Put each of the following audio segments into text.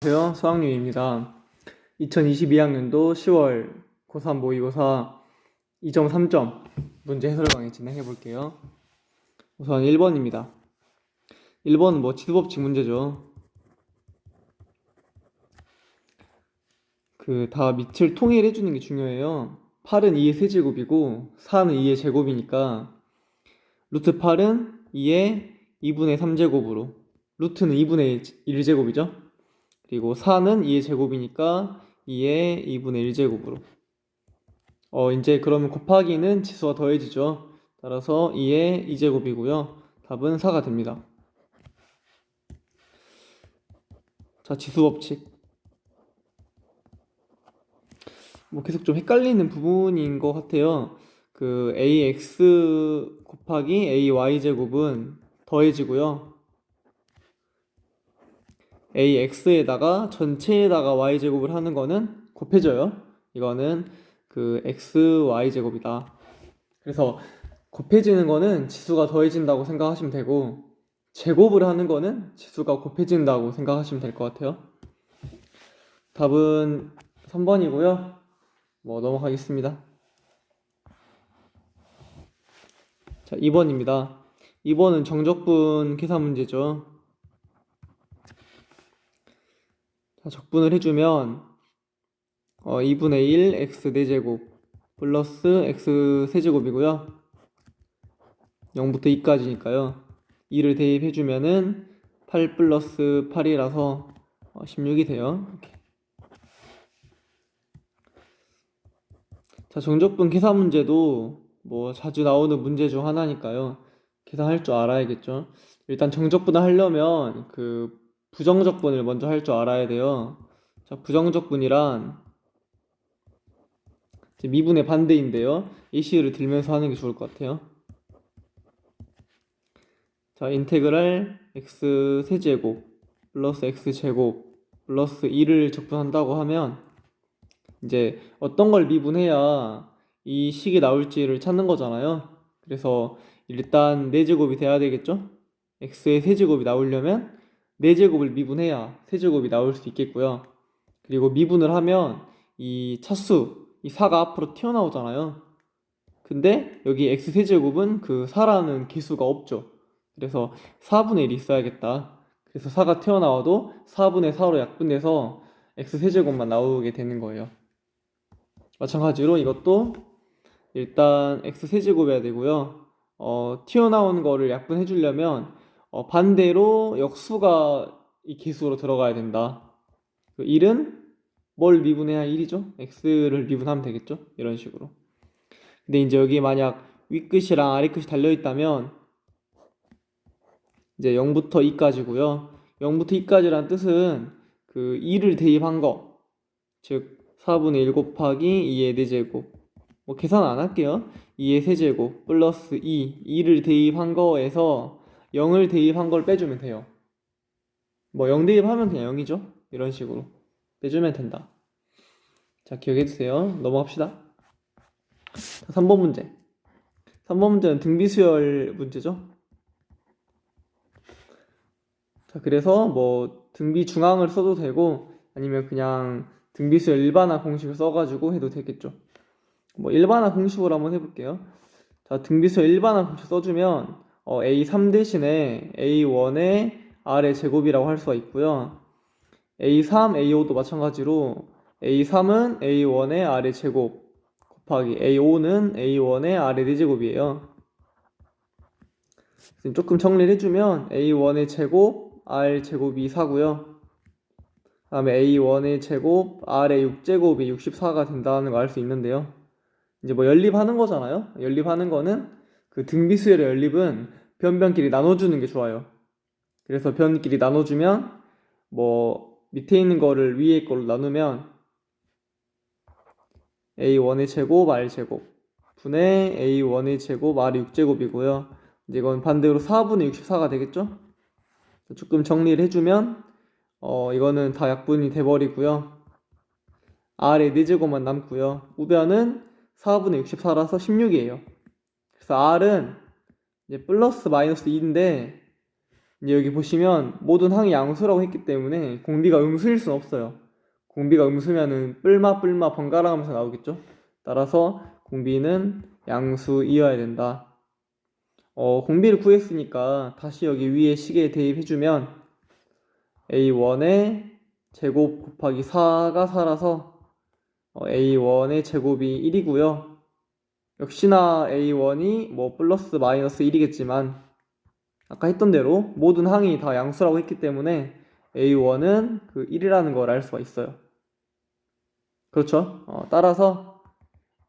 안녕하세요. 수학유입니다. 2022학년도 10월 고3 모의고사 2점 3점 문제 해설 강의 진행해 볼게요. 우선 1번입니다. 1번은 뭐 지수법칙 문제죠. 그 다 밑을 통일해 주는 게 중요해요. 8은 2의 세제곱이고 4는 2의 제곱이니까 루트 8은 2의 2분의 3제곱으로 루트는 2분의 1제곱이죠. 그리고 4는 2의 제곱이니까 2의 2분의 1제곱으로. 어, 이제 그러면 곱하기는 지수가 더해지죠. 따라서 2의 2제곱이고요. 답은 4가 됩니다. 자, 지수 법칙. 뭐 계속 좀 헷갈리는 부분인 것 같아요. 그 ax 곱하기 ay 제곱은 더해지고요. Ax에다가 전체에다가 y 제곱을 하는 거는 곱해져요. 이거는 그 x y 제곱이다. 그래서 곱해지는 거는 지수가 더해진다고 생각하시면 되고 제곱을 하는 거는 지수가 곱해진다고 생각하시면 될 것 같아요. 답은 3번이고요. 뭐 넘어가겠습니다. 자, 2번입니다. 2번은 정적분 계산 문제죠. 자, 적분을 해주면 어, 2분의 1 x 4제곱 플러스 x 세제곱이고요. 0부터 2까지니까요. 2를 대입해주면은 8 플러스 8이라서 16이 돼요. 이렇게. 자, 정적분 계산 문제도 뭐 자주 나오는 문제 중 하나니까요. 계산할 줄 알아야겠죠. 일단 정적분을 하려면 그 부정적분을 먼저 할 줄 알아야 돼요. 자, 부정적분이란 미분의 반대인데요. 이 시를 들면서 하는 게 좋을 것 같아요. 자, 인테그랄 x 세제곱 플러스 x 제곱 플러스 2를 적분한다고 하면 이제 어떤 걸 미분해야 이 식이 나올지를 찾는 거잖아요. 그래서 일단 4제곱이 돼야 되겠죠? x의 세제곱이 나오려면 4제곱을 미분해야 세제곱이 나올 수 있겠고요. 그리고 미분을 하면 이 차수, 이 4가 앞으로 튀어나오잖아요. 근데 여기 x 세제곱은 그 4라는 개수가 없죠. 그래서 4분의 1이 있어야겠다. 그래서 4가 튀어나와도 4분의 4로 약분돼서 x 세제곱만 나오게 되는 거예요. 마찬가지로 이것도 일단 x 세제곱해야 되고요. 어, 튀어나오는 거를 약분해 주려면 어, 반대로 역수가 이 개수로 들어가야 된다. 그 1은 뭘 미분해야 1이죠? x를 미분하면 되겠죠? 이런 식으로. 근데 이제 여기 만약 윗끝이랑 아래끝이 달려 있다면 이제 0부터 2까지고요. 0부터 2까지란 뜻은 그 2를 대입한 거. 즉 4분의 1 곱하기 2의 4제곱. 뭐 계산 안 할게요. 2의 세제곱 플러스 2, 2를 대입한 거에서 0을 대입한 걸 빼주면 돼요. 뭐 0 대입하면 그냥 0이죠. 이런 식으로 빼주면 된다. 자, 기억해 주세요. 넘어갑시다. 3번 문제. 3번 문제는 등비수열 문제죠. 자, 그래서 뭐 등비 중앙을 써도 되고 아니면 그냥 등비수열 일반화 공식을 써가지고 해도 되겠죠. 뭐 일반화 공식으로 한번 해볼게요. 자, 등비수열 일반화 공식 써주면 어, A3 대신에 A1의 R의 제곱이라고 할 수가 있고요. A3, A5도 마찬가지로 A3은 A1의 R의 제곱 곱하기 A5는 A1의 R의 4제곱이에요. 조금 정리를 해주면 A1의 제곱, R 제곱이 4고요. 다음에 A1의 제곱, R의 6제곱이 64가 된다는 걸 알 수 있는데요. 이제 뭐 연립하는 거잖아요. 연립하는 거는 그 등비수열의 연립은 변변끼리 나눠주는 게 좋아요. 그래서 변끼리 나눠주면 뭐 밑에 있는 거를 위에 걸로 나누면 A1의 제곱, R 제곱 분의 A1의 제곱, R이 6제곱이고요. 이제 이건 반대로 4분의 64가 되겠죠? 조금 정리를 해주면 어 이거는 다 약분이 돼버리고요. R의 4제곱만 남고요. 우변은 4분의 64라서 16이에요. R은 이제 플러스 마이너스 2인데 이제 여기 보시면 모든 항이 양수라고 했기 때문에 공비가 음수일 수는 없어요. 공비가 음수면은 뿔마 뿔마 번갈아 가면서 나오겠죠. 따라서 공비는 양수이어야 된다. 어, 공비를 구했으니까 다시 여기 위에 식에 대입해주면 a1의 제곱 곱하기 4가 4라서 어, a1의 제곱이 1이고요. 역시나 a1이 뭐 플러스 마이너스 1이겠지만 아까 했던 대로 모든 항이 다 양수라고 했기 때문에 a1은 그 1이라는 걸 알 수가 있어요. 그렇죠? 어, 따라서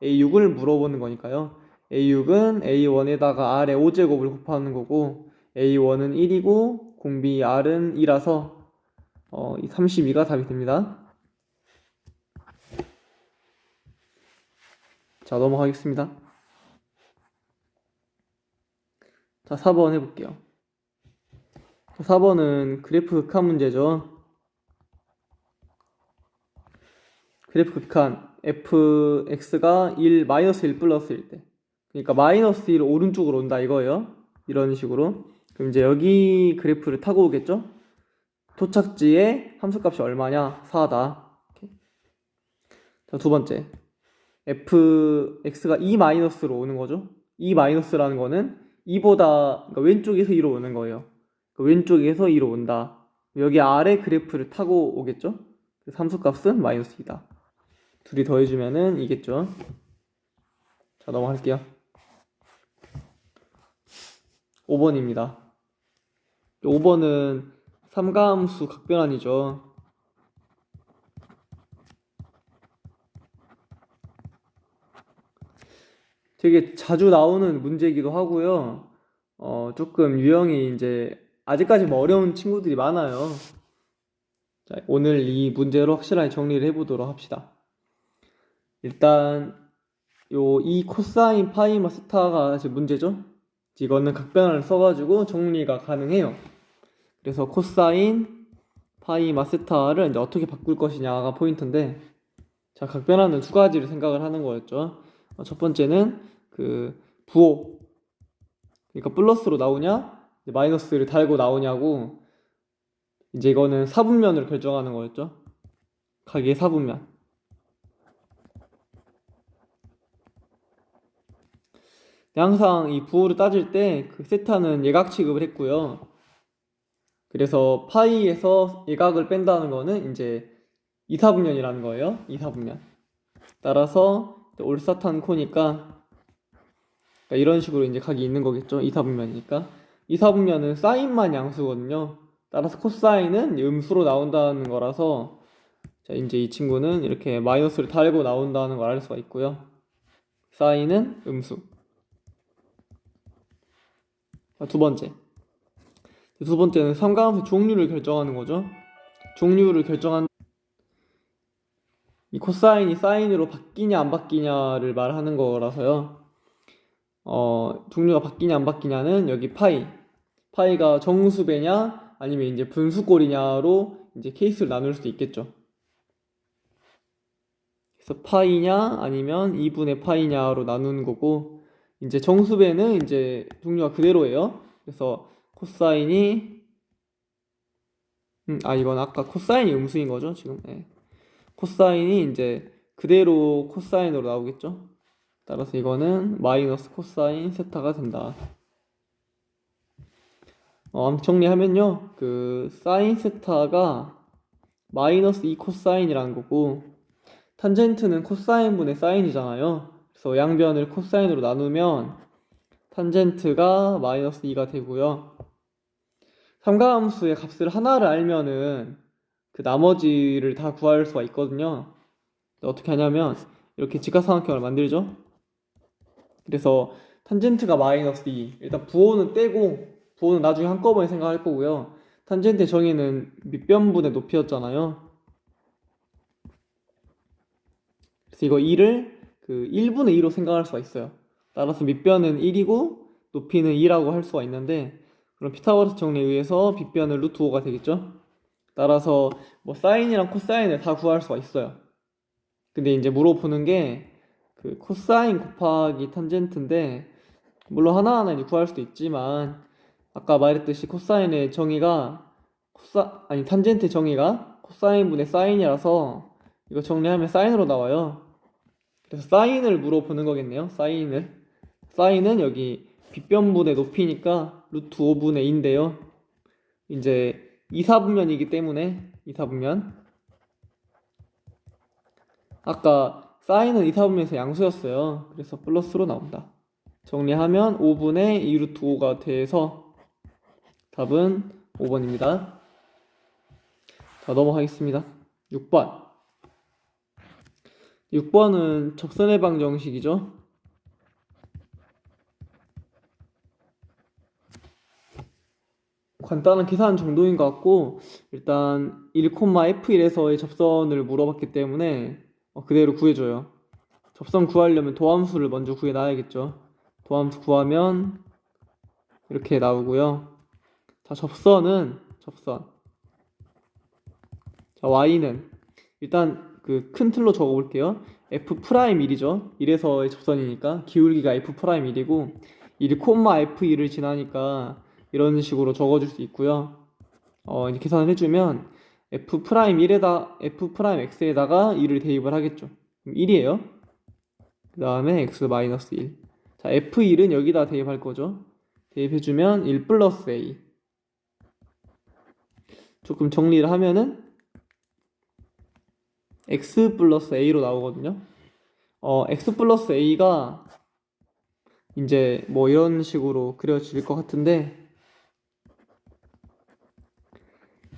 a6을 물어보는 거니까요. a6은 a1에다가 r의 5제곱을 곱하는 거고 a1은 1이고 공비 r은 2라서 어, 이 32가 답이 됩니다. 자, 넘어가겠습니다. 자, 4번 해볼게요. 4번은 그래프 극한 문제죠. 그래프 극한 fx가 1 마이너스 1 플러스일 때 그러니까 마이너스 1 오른쪽으로 온다 이거예요. 이런 식으로 그럼 이제 여기 그래프를 타고 오겠죠. 도착지에 함수값이 얼마냐? 4다. 자, 두 번째 fx가 2 마이너스로 오는 거죠. 2 마이너스라는 거는 2보다 그러니까 왼쪽에서 2로 오는 거예요. 그 왼쪽에서 2로 온다. 여기 아래 그래프를 타고 오겠죠? 함수값은 마이너스 2다. 둘이 더해주면은 이겠죠? 자, 넘어갈게요. 5번입니다. 5번은 삼가함수 각변환이죠. 되게 자주 나오는 문제이기도 하고요. 어, 조금 유형이 이제 아직까지 뭐 어려운 친구들이 많아요. 자, 오늘 이 문제로 확실하게 정리를 해보도록 합시다. 일단 요 이 코사인 파이 마 스타가 지금 문제죠. 이거는 각변환을 써가지고 정리가 가능해요. 그래서 코사인 파이 마스타를 이제 어떻게 바꿀 것이냐가 포인트인데 자 각변환은 두 가지를 생각을 하는 거였죠. 어, 첫 번째는 그 부호 그러니까 플러스로 나오냐 마이너스를 달고 나오냐고 이제 이거는 사분면을 결정하는 거였죠. 각의 사분면. 항상 이 부호를 따질 때 그 세타는 예각 취급을 했고요. 그래서 파이에서 예각을 뺀다는 거는 이제 이사분면이라는 거예요. 이사분면. 따라서 올사탄 코니까 그러니까 이런 식으로 이제 각이 있는 거겠죠. 이사분면이니까. 이사분면은 사인만 양수거든요. 따라서 코사인은 음수로 나온다는 거라서 자, 이제 이 친구는 이렇게 마이너스를 달고 나온다는 걸 알 수가 있고요. 사인은 음수. 자, 두 번째. 두 번째는 삼가함수 종류를 결정하는 거죠. 종류를 결정한 이 코사인이 사인으로 바뀌냐 안 바뀌냐를 말하는 거라서요. 어, 종류가 바뀌냐 안 바뀌냐는 여기 파이. 파이가 정수배냐 아니면 이제 분수꼴이냐로 이제 케이스를 나눌 수 있겠죠. 그래서 파이냐 아니면 2분의 파이냐로 나누는 거고 이제 정수배는 이제 종류가 그대로예요. 그래서 코사인이 음, 아 이건 아까 코사인이 음수인 거죠 지금 네. 코사인이 이제 그대로 코사인으로 나오겠죠? 따라서 이거는 마이너스 코사인 세타가 된다. 어, 아무튼 정리하면요. 그 사인 세타가 마이너스 2 코사인이라는 거고 탄젠트는 코사인분의 사인이잖아요. 그래서 양변을 코사인으로 나누면 탄젠트가 마이너스 2가 되고요. 삼가함수의 값을 하나를 알면은 그 나머지를 다 구할 수가 있거든요. 어떻게 하냐면 이렇게 직각삼각형을 만들죠. 그래서 탄젠트가 마이너스 2. 일단 부호는 떼고 부호는 나중에 한꺼번에 생각할 거고요. 탄젠트의 정의는 밑변분의 높이였잖아요. 그래서 이거 2를 그 1분의 2로 생각할 수가 있어요. 따라서 밑변은 1이고 높이는 2라고 할 수가 있는데 그럼 피타고라스 정리에 의해서 빗변은 루트 5가 되겠죠? 따라서 뭐 사인이랑 코사인을 다 구할 수가 있어요. 근데 이제 물어보는 게 그 코사인 곱하기 탄젠트인데 물론 하나하나 이제 구할 수도 있지만 아까 말했듯이 코사인의 정의가 코사 아니 탄젠트 정의가 코사인 분의 사인이라서 이거 정리하면 사인으로 나와요. 그래서 사인을 물어보는 거겠네요. 사인을. 사인은 여기 빗변분의 높이니까 루트 5분의 2인데요. 이제 이사분면이기 때문에 이사분면 아까 사인은 이사분면에서 양수였어요. 그래서 플러스로 나온다. 정리하면 5분의 2 루트 5가 돼서 답은 5번입니다. 자, 넘어가겠습니다. 6번. 6번은 접선의 방정식이죠. 간단한 계산 정도인 것 같고 일단 1,f1에서의 접선을 물어봤기 때문에 어, 그대로 구해줘요. 접선 구하려면 도함수를 먼저 구해놔야겠죠. 도함수 구하면 이렇게 나오고요. 자, 접선은 접선. 자, y는 일단 그 큰 틀로 적어볼게요. f 프라임 1이죠. 1에서의 접선이니까 기울기가 f 프라임 1이고 1, f2를 지나니까 이런 식으로 적어줄 수 있고요. 어, 이제 계산을 해주면 f 프라임 1에다 f 프라임 x에다가 2를 대입을 하겠죠. 그럼 1이에요. 그 다음에 x 마이너스 1. 자, f1은 여기다 대입할 거죠. 대입해주면 1 플러스 a. 조금 정리를 하면은 x 플러스 a로 나오거든요. 어, x 플러스 a가 이제 뭐 이런 식으로 그려질 것 같은데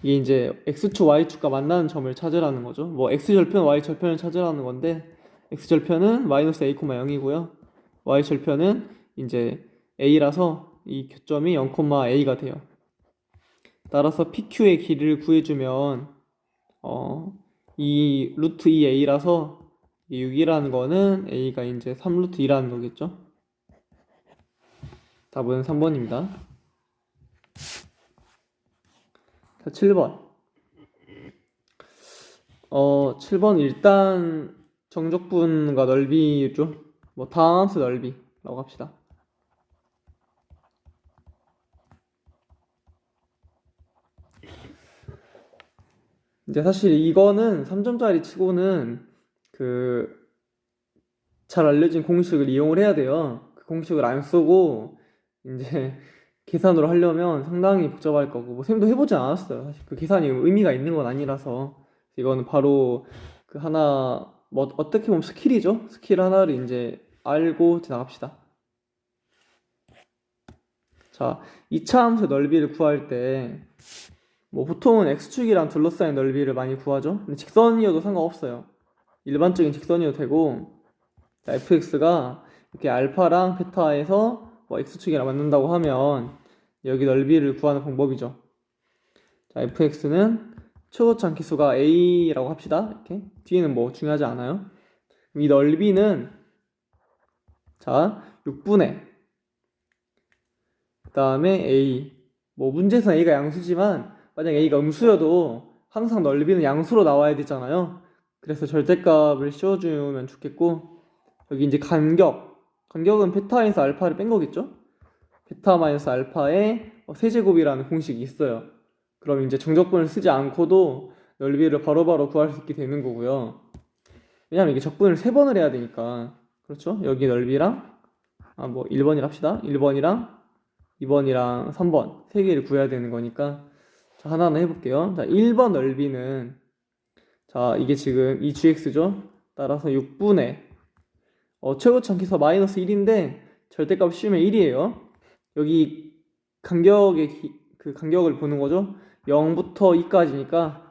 이게 이제 x축 y축과 만나는 점을 찾으라는 거죠. 뭐 x절편 y절편을 찾으라는 건데 x절편은 마이너스 a, 0이고요. y절편은 이제 a라서 이 교점이 0,a가 돼요. 따라서 PQ의 길이를 구해주면 어, 이 루트 2a라서 6이라는 거는 a가 이제 3루트 2라는 거겠죠. 답은 3번입니다. 자, 7번. 어, 7번 일단 정적분과 넓이죠. 뭐 다함수 넓이라고 합시다. 이제 사실 이거는 3점짜리 치고는 그 잘 알려진 공식을 이용을 해야 돼요. 그 공식을 안 쓰고 이제 계산으로 하려면 상당히 복잡할 거고 뭐 쌤도 해보지 않았어요. 사실 그 계산이 의미가 있는 건 아니라서 이거는 바로 그 하나 뭐 어떻게 보면 스킬이죠. 스킬 하나를 이제 알고 지나갑시다. 자, 2차 함수 넓이를 구할 때 뭐 보통은 x축이랑 둘러싸인 넓이를 많이 구하죠. 근데 직선이어도 상관없어요. 일반적인 직선이어도 되고 자, fx가 이렇게 알파랑 베타에서 뭐 x축이랑 만난다고 하면 여기 넓이를 구하는 방법이죠. 자, fx는 최고점 기수가 a라고 합시다. 이렇게 뒤에는 뭐 중요하지 않아요. 이 넓이는 자 6분의 그 다음에 a 뭐 문제에서 a가 양수지만 만약 a가 음수여도 항상 넓이는 양수로 나와야 되잖아요. 그래서 절대값을 씌워주면 좋겠고 여기 이제 간격 간격은 베타에서 알파를 뺀 거겠죠? 베타 마이너스 알파의 어, 세제곱이라는 공식이 있어요. 그럼 이제 정적분을 쓰지 않고도 넓이를 바로 바로 구할 수 있게 되는 거고요. 왜냐면 이게 적분을 세 번을 해야 되니까. 그렇죠? 여기 넓이랑 아 뭐 1번이라 합시다. 1번이랑 2번이랑 3번 세 개를 구해야 되는 거니까 자, 하나하나 해볼게요. 자, 1번 넓이는 자, 이게 지금 이 gx죠. 따라서 6분의 어, 최고점 기서 마이너스 1인데 절대값 씌우면 1이에요. 여기 간격의 기, 그 간격을 보는 거죠. 0부터 2까지니까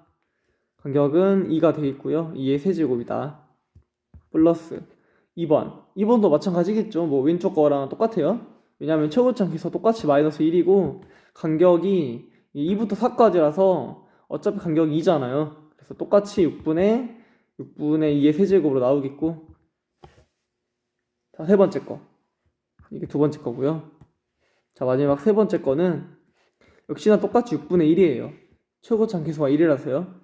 간격은 2가 되겠고요. 2의 세제곱이다. 플러스 2번. 2번도 마찬가지겠죠. 뭐 왼쪽 거랑 똑같아요. 왜냐하면 최고점 기서 똑같이 마이너스 1이고 간격이 2부터 4까지라서 어차피 간격이 2잖아요. 그래서 똑같이 6분의 6분의 2의 세제곱으로 나오겠고 자, 세 번째 거. 이게 두 번째 거고요. 자, 마지막 세 번째 거는 역시나 똑같이 6분의 1이에요. 최고점 계수가 1이라서요.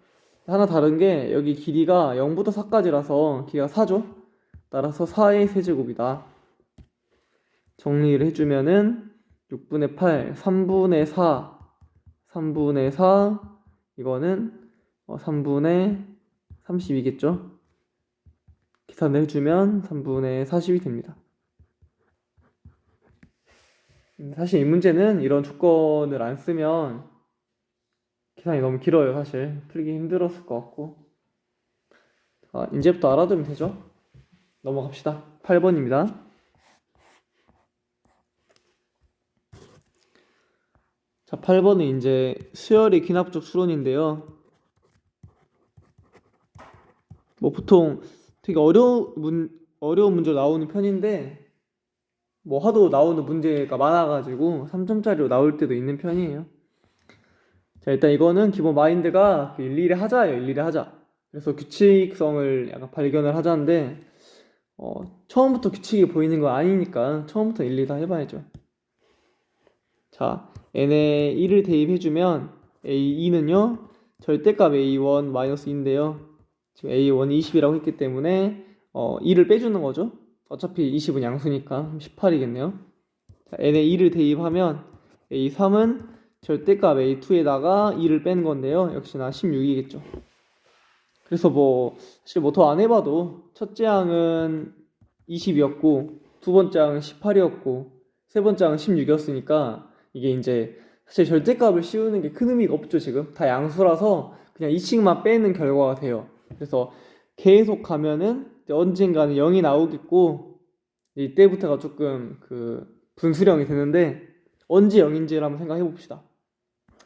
하나 다른 게 여기 길이가 0부터 4까지라서 길이가 4죠. 따라서 4의 세제곱이다. 정리를 해주면은 6분의 8, 3분의 4, 3분의 4, 이거는 어, 3분의 30이겠죠? 계산을 해주면 3분의 40이 됩니다. 음, 사실 이 문제는 이런 조건을 안 쓰면 계산이 너무 길어요, 사실. 풀기 힘들었을 것 같고. 아, 이제부터 알아두면 되죠? 넘어갑시다. 8번입니다. 자, 8번은 이제 수열의 귀납적 추론인데요. 뭐 보통 되게 어려운 문, 어려운 문제 나오는 편인데 뭐 하도 나오는 문제가 많아가지고 3점짜리로 나올 때도 있는 편이에요. 자, 일단 이거는 기본 마인드가 그 일일이 하자예요. 일일이 하자. 그래서 규칙성을 약간 발견을 하자인데 어, 처음부터 규칙이 보이는 거 아니니까 처음부터 일일이 다 해봐야죠. 자, n에 1을 대입해주면 a2는요 절대값 a1 마이너스 2인데요. 지금 a1이 20이라고 했기 때문에 어, 2를 빼주는 거죠. 어차피 20은 양수니까 18이겠네요. 자, n에 2를 대입하면 a3은 절대값 a2에다가 2를 빼는 건데요. 역시나 16이겠죠. 그래서 뭐 사실 뭐 더 안 해봐도 첫째 항은 20이었고 두 번째 항은 18이었고 세 번째 항은 16이었으니까 이게 이제 사실 절대값을 씌우는 게 큰 의미가 없죠 지금 다 양수라서 그냥 2씩만 빼는 결과가 돼요. 그래서 계속 이제 언젠가는 0이 나오겠고 이때부터가 조금 그 분수령이 되는데 언제 0인지를 한번 생각해 봅시다.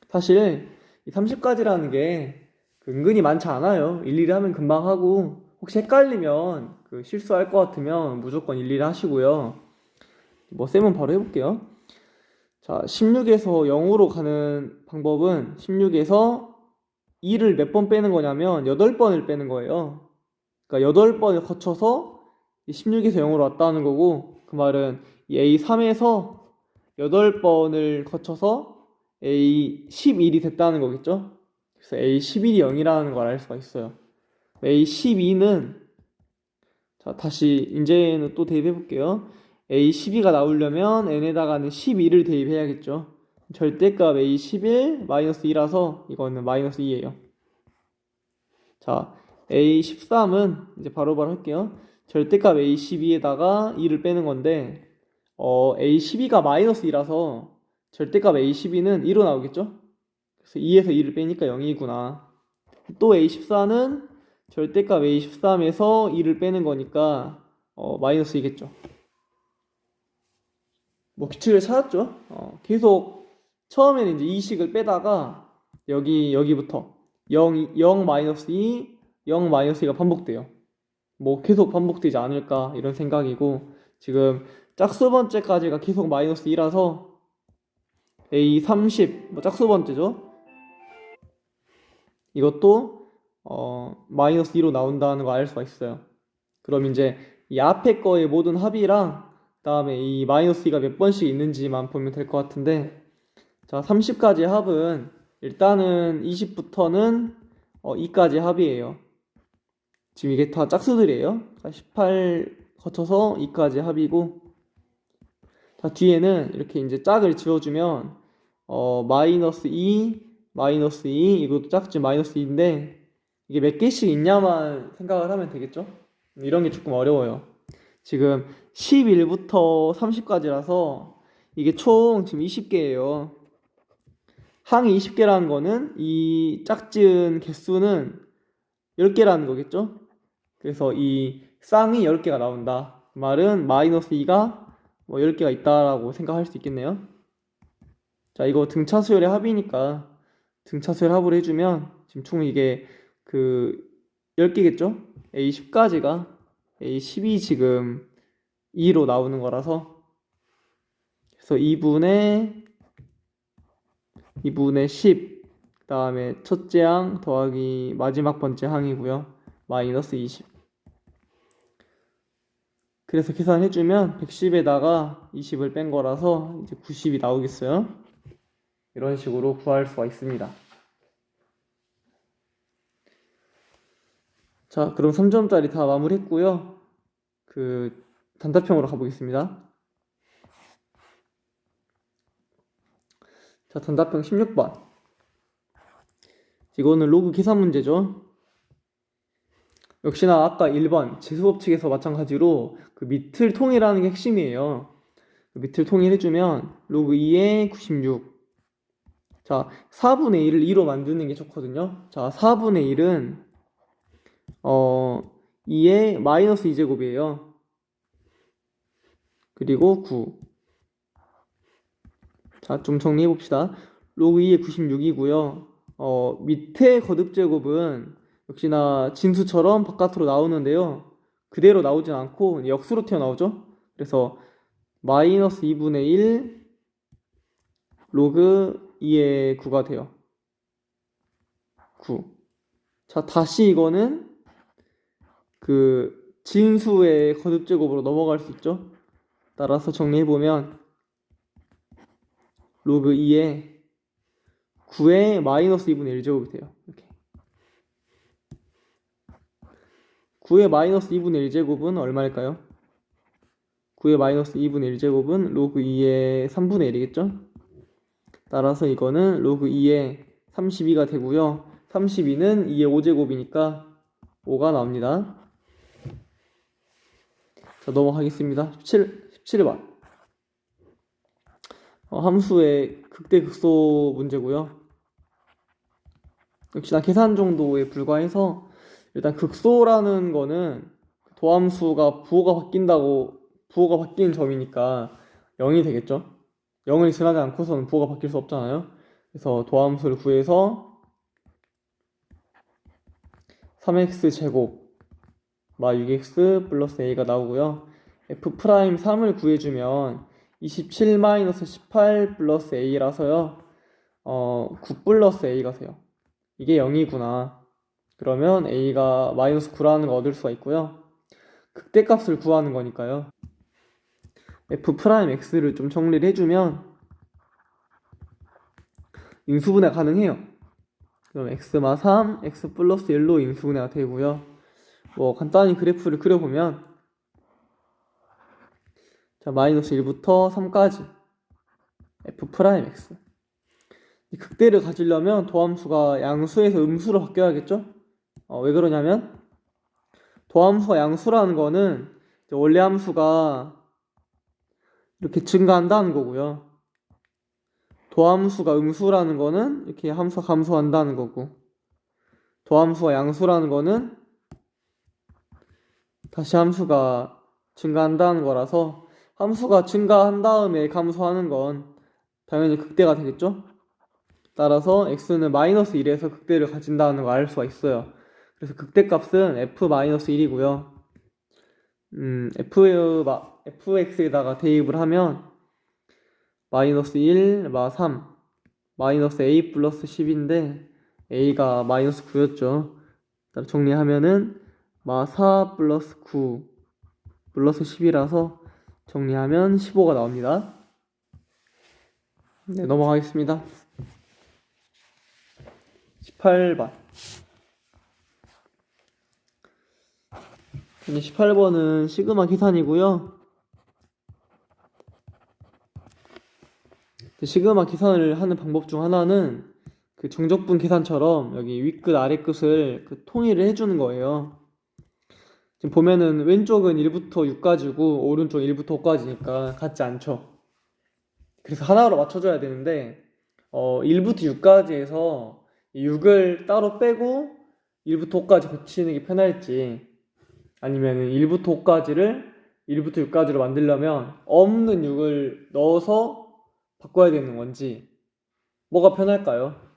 사실 이 30까지라는 게 은근히 많지 않아요. 일일이 하면 금방 하고 혹시 헷갈리면 그 실수할 것 같으면 무조건 일일이 하시고요. 뭐 쌤은 바로 해볼게요. 자, 16에서 0으로 가는 방법은 16에서 2를 몇 번 빼는 거냐면 8번을 빼는 거예요. 그러니까 8번을 거쳐서 16에서 0으로 왔다는 거고 그 말은 이 A3에서 8번을 거쳐서 A11이 됐다는 거겠죠? 그래서 A11이 0이라는 걸 알 수가 있어요. A12는 자, 다시 이제는 또 대입해 볼게요. A12가 나오려면 n에다가는 12를 대입해야겠죠. 절대값 A11 마이너스 2라서 이거는 마이너스 2예요. 자, A13은 이제 바로 바로 할게요. 절대값 A12에다가 2를 빼는 건데 어, A12가 마이너스 2라서 절대값 A12는 2로 나오겠죠? 그래서 2에서 2를 빼니까 0이구나. 또 A14는 절대값 A13에서 2를 빼는 거니까 어, 마이너스 이겠죠. 뭐 규칙을 찾았죠. 어, 계속 처음에는 이제 2식을 빼다가 여기 여기부터 0, 0 마이너스 2, 0 마이너스 2가 반복돼요. 뭐 계속 반복되지 않을까 이런 생각이고 지금 짝수 번째까지가 계속 마이너스 2라서 A30 뭐 짝수 번째죠. 이것도 어, 마이너스 2로 나온다는 거 알 수가 있어요. 그럼 이제 이 앞에 거의 모든 합이랑 그다음에 이 마이너스 2가 몇 번씩 있는지만 보면 될 것 같은데 자 30까지 합은 일단은 20부터는 어, 2까지 합이에요. 지금 이게 다 짝수들이에요. 18 거쳐서 2까지 합이고 자 뒤에는 이렇게 이제 짝을 지워주면 어, 마이너스 2 마이너스 2 이것도 짝지 마이너스 2인데 이게 몇 개씩 있냐만 생각을 하면 되겠죠? 이런 게 조금 어려워요. 지금 11부터 30까지라서 이게 총 지금 20개예요. 항이 20개라는 거는 이 짝지은 개수는 10개라는 거겠죠? 그래서 이 쌍이 10개가 나온다. 그 말은 마이너스 2가 뭐 10개가 있다라고 생각할 수 있겠네요. 자, 이거 등차 수열의 합이니까 등차 수열 합을 해주면 지금 총 이게 그 10개겠죠? A10까지가 A12 지금 2로 나오는 거라서 그래서 2분의 2분의 10 그 다음에 첫째 항 더하기 마지막 번째 항이고요. 마이너스 20 그래서 계산해주면 110에다가 20을 뺀 거라서 이제 90이 나오겠어요. 이런 식으로 구할 수가 있습니다. 자, 그럼 3점짜리 다 마무리했고요. 그 단답형으로 가보겠습니다. 자, 단답형 16번. 이거는 로그 계산 문제죠. 역시나 아까 1번 재수법 측에서 마찬가지로 그 밑을 통일하는 게 핵심이에요. 그 밑을 통일해주면 로그 2에 96. 자, 4분의 1을 2로 만드는 게 좋거든요. 자, 4분의 1은 어 2에 마이너스 2제곱이에요. 그리고 9. 자, 좀 정리해 봅시다. 로그 2에 96이고요. 어, 밑에 거듭 제곱은 역시나 진수처럼 바깥으로 나오는데요. 그대로 나오진 않고 역수로 튀어나오죠. 그래서 마이너스 2분의 1 로그 2의 9가 돼요. 9. 자, 다시 이거는 그 진수의 거듭 제곱으로 넘어갈 수 있죠. 따라서 정리해 보면 로그 2에 9의 마이너스 2분의 1제곱이 돼요. 이렇게. 9의 마이너스 2분의 1제곱은 얼마일까요? 9의 마이너스 2분의 1제곱은 로그 2의 3분의 1이겠죠? 따라서 이거는 로그 2의 32가 되고요. 32는 2의 5제곱이니까 5가 나옵니다. 자, 넘어가겠습니다. 17, 17번. 어, 함수의 극대 극소 문제고요. 역시나 계산 정도에 불과해서 일단 극소라는 거는 도함수가 부호가 바뀐다고 부호가 바뀌는 점이니까 0이 되겠죠. 0을 지나지 않고서는 부호가 바뀔 수 없잖아요. 그래서 도함수를 구해서 3x 제곱 마 6x 플러스 a가 나오고요. f 프라임 3을 구해주면 27-18 플러스 a라서요. 어, 9 플러스 a가 돼요. 이게 0이구나. 그러면 a가 마이너스 9라는 거 얻을 수가 있고요. 극대값을 구하는 거니까요. f 프라임 x를 좀 정리를 해주면 인수분해 가능해요. 그럼 x마 3, x 플러스 1로 인수분해가 되고요. 뭐 간단히 그래프를 그려보면 자 마이너스 1부터 3까지 f 프라임 x 이 극대를 가지려면 도함수가 양수에서 음수로 바뀌어야겠죠? 어, 왜 그러냐면 도함수가 양수라는 거는 원래 함수가 이렇게 증가한다는 거고요. 도함수가 음수라는 거는 이렇게 함수가 감소한다는 거고 도함수가 양수라는 거는 다시 함수가 증가한다는 거라서 함수가 증가한 다음에 감소하는 건 당연히 극대가 되겠죠? 따라서 x는 마이너스 1에서 극대를 가진다는 걸 알 수가 있어요. 그래서 극대 값은 f-1이고요. 음, f, fx에다가 대입을 하면 마이너스 1, 마 3, 마이너스 a 플러스 10인데 a가 마이너스 9였죠. 정리하면은 마 4 플러스 9 플러스 10이라서 정리하면 15가 나옵니다. 네, 넘어가겠습니다. 18번. 18번은 시그마 계산이고요. 시그마 계산을 하는 방법 중 하나는 그 정적분 계산처럼 여기 윗끝 아래끝을 그 통일을 해주는 거예요. 지금 보면은 왼쪽은 1부터 6까지고 오른쪽 1부터 5까지니까 같지 않죠. 그래서 하나로 맞춰줘야 되는데 어 1부터 6까지에서 6을 따로 빼고 1부터 5까지 고치는 게 편할지 아니면은 1부터 5까지를 1부터 6까지로 만들려면 없는 6을 넣어서 바꿔야 되는 건지 뭐가 편할까요?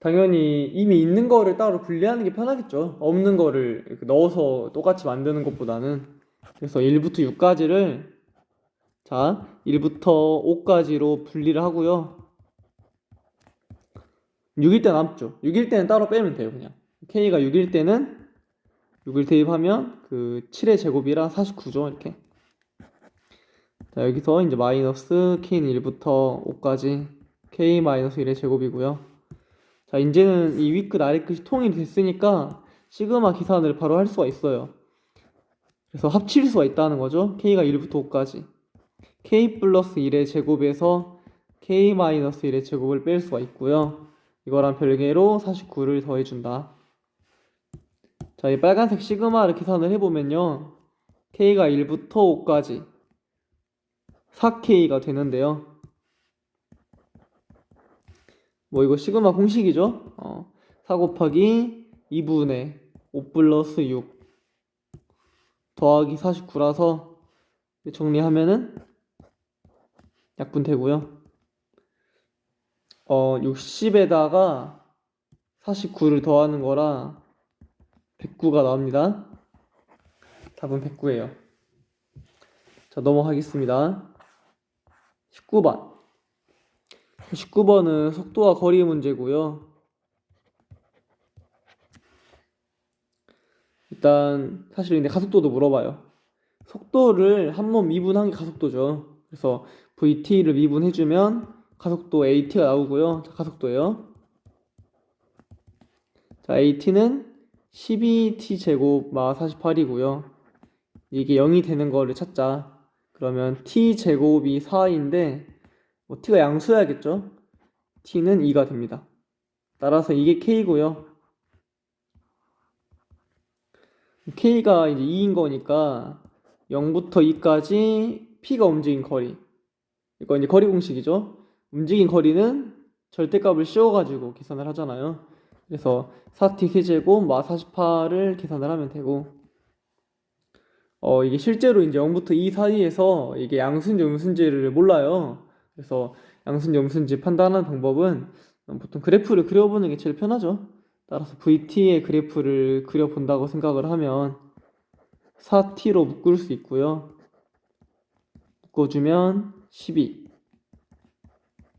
당연히 이미 있는 거를 따로 분리하는 게 편하겠죠. 없는 거를 넣어서 똑같이 만드는 것보다는. 그래서 1부터 6까지를 자, 1부터 5까지로 분리를 하고요. 6일 때 남죠. 6일 때는 따로 빼면 돼요, 그냥. K가 6일 때는 6을 대입하면 그 7의 제곱이랑 49죠, 이렇게. 자, 여기서 이제 마이너스 K는 1부터 5까지 K 마이너스 1의 제곱이고요. 자, 이제는 이 윗끝 아래 끝이 통일이 됐으니까 시그마 계산을 바로 할 수가 있어요. 그래서 합칠 수가 있다는 거죠. K가 1부터 5까지. K 플러스 1의 제곱에서 k-1의 제곱을 뺄 수가 있고요. 이거랑 별개로 49를 더해준다. 자, 이 빨간색 시그마를 계산을 해보면요. k가 1부터 5까지 4k가 되는데요. 뭐 이거 시그마 공식이죠? 어, 4 곱하기 2분의 5 플러스 6 더하기 49라서 정리하면은 약분 되고요. 어, 60에다가 49를 더하는 거라 109가 나옵니다. 답은 109예요. 자, 넘어가겠습니다. 19번. 19번은 속도와 거리 문제고요. 일단 사실 근데 가속도도 물어봐요. 속도를 한 번 미분한 게 가속도죠. 그래서 VT를 미분해주면 가속도 AT가 나오고요. 자, 가속도예요. 자, AT는 12T 제곱 마 48이고요. 이게 0이 되는 거를 찾자. 그러면 T 제곱이 4인데 뭐 T가 양수해야겠죠? T는 2가 됩니다. 따라서 이게 K고요. K가 이제 2인 거니까 0부터 2까지 P가 움직인 거리. 이거 이제 거리 공식이죠. 움직인 거리는 절대값을 씌워가지고 계산을 하잖아요. 그래서 4t 세제곱 마 48을 계산을 하면 되고 어 이게 실제로 이제 0부터 2 사이에서 이게 양수인지 음수인지를 몰라요. 그래서 양수인지 음수인지 판단하는 방법은 보통 그래프를 그려보는 게 제일 편하죠. 따라서 VT의 그래프를 그려본다고 생각을 하면 4t로 묶을 수 있고요. 묶어주면 12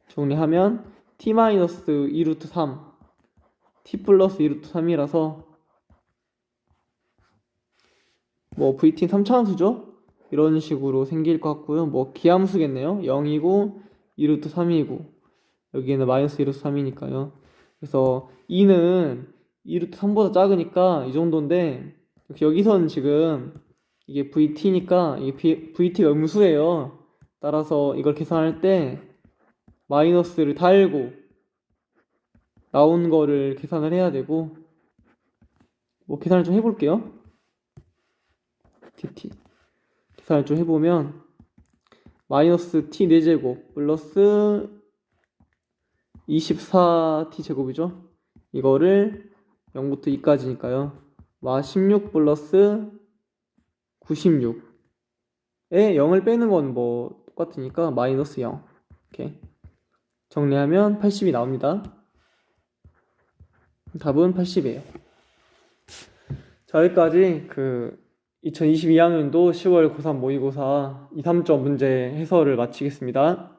정리하면 t-2루트 3 t 플러스 2루트 3이라서 뭐 vt는 3차함수죠? 이런 식으로 생길 것 같고요. 뭐 기함수겠네요. 0이고 2루트 3이고 여기에는 마이너스 2루트 3이니까요. 그래서 2는 2루트 3보다 작으니까 이 정도인데 여기서는 지금 이게 vt니까 이게 vt가 음수예요. 따라서 이걸 계산할 때 마이너스를 달고 나온 거를 계산을 해야 되고 뭐 계산을 좀 해볼게요. dt 계산을 좀 해보면 마이너스 t 4제곱 플러스 24t 제곱이죠. 이거를 0부터 2까지니까요. 마 16 플러스 96에 0을 빼는 건 뭐 똑같으니까 마이너스 0 이렇게 정리하면 80이 나옵니다. 답은 80이에요. 자, 여기까지 그 2022학년도 10월 고3 모의고사 2, 3점 문제 해설을 마치겠습니다.